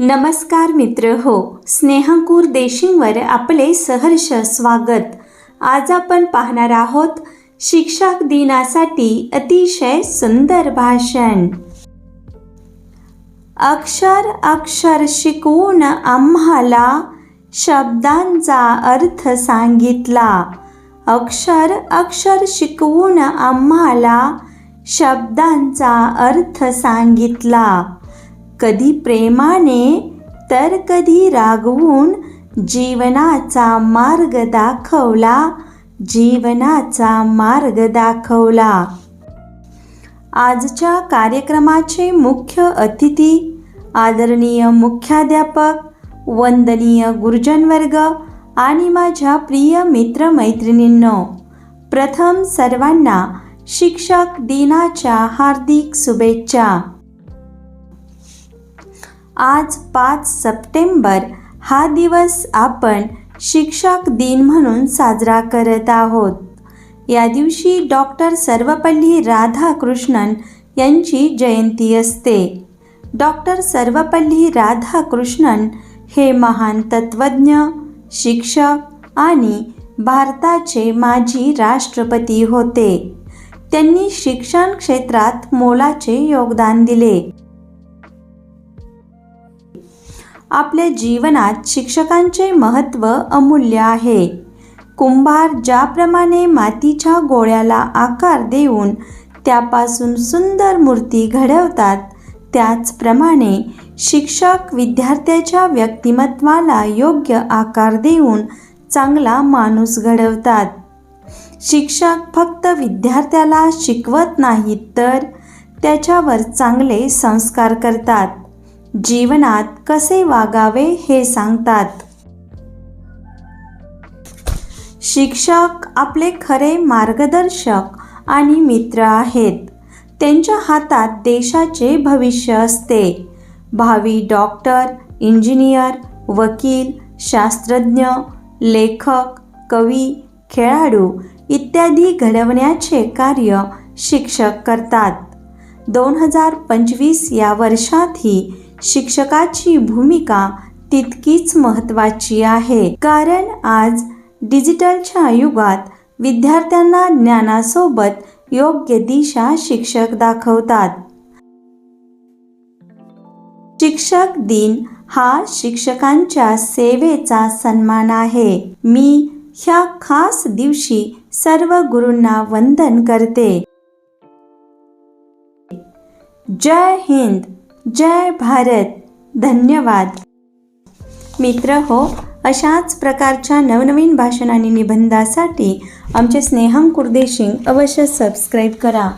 नमस्कार मित्र हो स्नेहंकूर देशिंगवर आपले सहर्ष स्वागत. आज आपण पाहणार आहोत शिक्षक दिनासाठी अतिशय सुंदर भाषण. अक्षर अक्षर शिकवून आम्हाला शब्दांचा अर्थ सांगितला. अक्षर अक्षर शिकवून आम्हाला शब्दांचा अर्थ सांगितला. कधी प्रेमाने तर कधी रागवून जीवनाचा मार्ग दाखवला जीवनाचा मार्ग दाखवला. आजच्या कार्यक्रमाचे मुख्य अतिथी आदरणीय मुख्याध्यापक वंदनीय गुरुजनवर्ग आणि माझ्या प्रिय मित्रमैत्रिणींनो प्रथम सर्वांना शिक्षक दिनाच्या हार्दिक शुभेच्छा. आज पाच सप्टेंबर हा दिवस आपण शिक्षक दिन म्हणून साजरा करत आहोत. या दिवशी डॉक्टर सर्वपल्ली राधाकृष्णन यांची जयंती असते. डॉक्टर सर्वपल्ली राधाकृष्णन हे महान तत्त्वज्ञ शिक्षक आणि भारताचे माजी राष्ट्रपती होते. त्यांनी शिक्षण क्षेत्रात मोलाचे योगदान दिले. आपल्या जीवनात शिक्षकांचे महत्त्व अमूल्य आहे. कुंभार ज्याप्रमाणे मातीच्या गोळ्याला आकार देऊन त्यापासून सुंदर मूर्ती घडवतात त्याचप्रमाणे शिक्षक विद्यार्थ्याच्या व्यक्तिमत्वाला योग्य आकार देऊन चांगला माणूस घडवतात. शिक्षक फक्त विद्यार्थ्याला शिकवत नाहीत तर त्याच्यावर चांगले संस्कार करतात. जीवनात कसे वागावे हे सांगतात. शिक्षक आपले खरे मार्गदर्शक आणि मित्र आहेत. त्यांच्या हातात देशाचे भविष्य असते. भावी डॉक्टर इंजिनियर वकील शास्त्रज्ञ लेखक कवी खेळाडू इत्यादी घडवण्याचे कार्य शिक्षक करतात. दोन हजार पंचवीस या वर्षातही शिक्षकाची भूमिका तितकीच महत्त्वाची आहे. कारण आज डिजिटलच्या युगात विद्यार्थ्यांना ज्ञानासोबत योग्य दिशा शिक्षक दाखवतात. शिक्षक दिन हा शिक्षकांच्या सेवेचा सन्मान आहे. मी ह्या खास दिवशी सर्व गुरूंना वंदन करते. जय हिंद! जय भारत. धन्यवाद. मित्र हो अशाच प्रकारच्या नवनवीन भाषण आणि निबंधासाठी आमचे स्नेहम कुर्देशिंग अवश्य सबस्क्राईब करा.